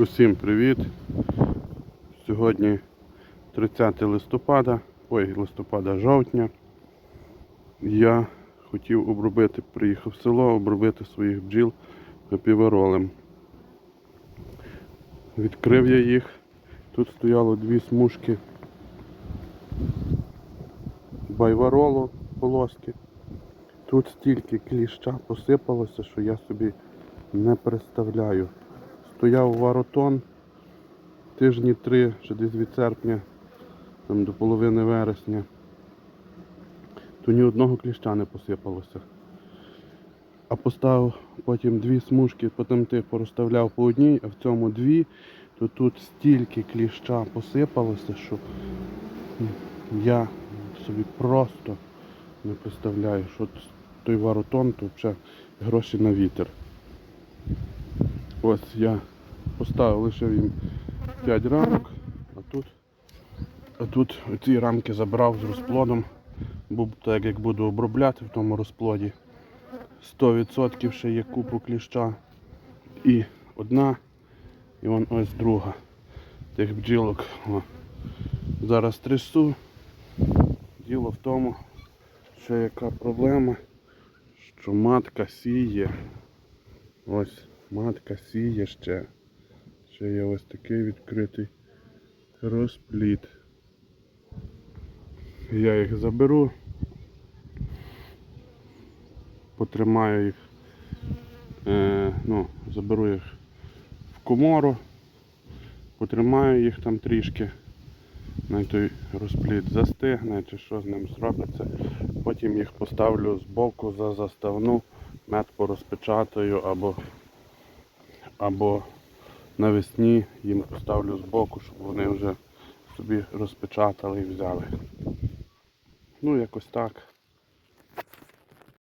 Усім привіт! Сьогодні 30 листопада, ой, листопада жовтня. Я хотів обробити, приїхав в село, обробити своїх бджіл піваролем. Відкрив я їх. Тут стояло дві смужки байваролу полоски. Тут стільки кліща посипалося, що я собі не представляю. Стояв варотон тижні три, ще десь від серпня там, до половини вересня. То ні одного кліща не посипалося. А поставив потім дві смужки, потім тих порозставляв по одній, а в цьому дві, то тут стільки кліща посипалося, що я собі просто не представляю, що той варотон, то взагалі гроші на вітер. Ось я поставив лише їм 5 рамок, а тут, а тут ці рамки забрав з розплодом, бо так як буду обробляти в тому розплоді. 100% ще є купу кліща. І одна, і вон ось друга тих бджілок. О. Зараз трясу. Діло в тому, що яка проблема, що матка сіє. Ось матка сіє ще. Ще є ось такий відкритий розплід. Я їх заберу. Потримаю їх. Е, ну, заберу їх в комору. Потримаю їх там трішки. На той розплід застигне чи що з ним зробиться. Потім їх поставлю збоку за заставну, мед порозпечатаю або, або навесні їм поставлю збоку, щоб вони вже собі розпечатали і взяли. Ну, якось так.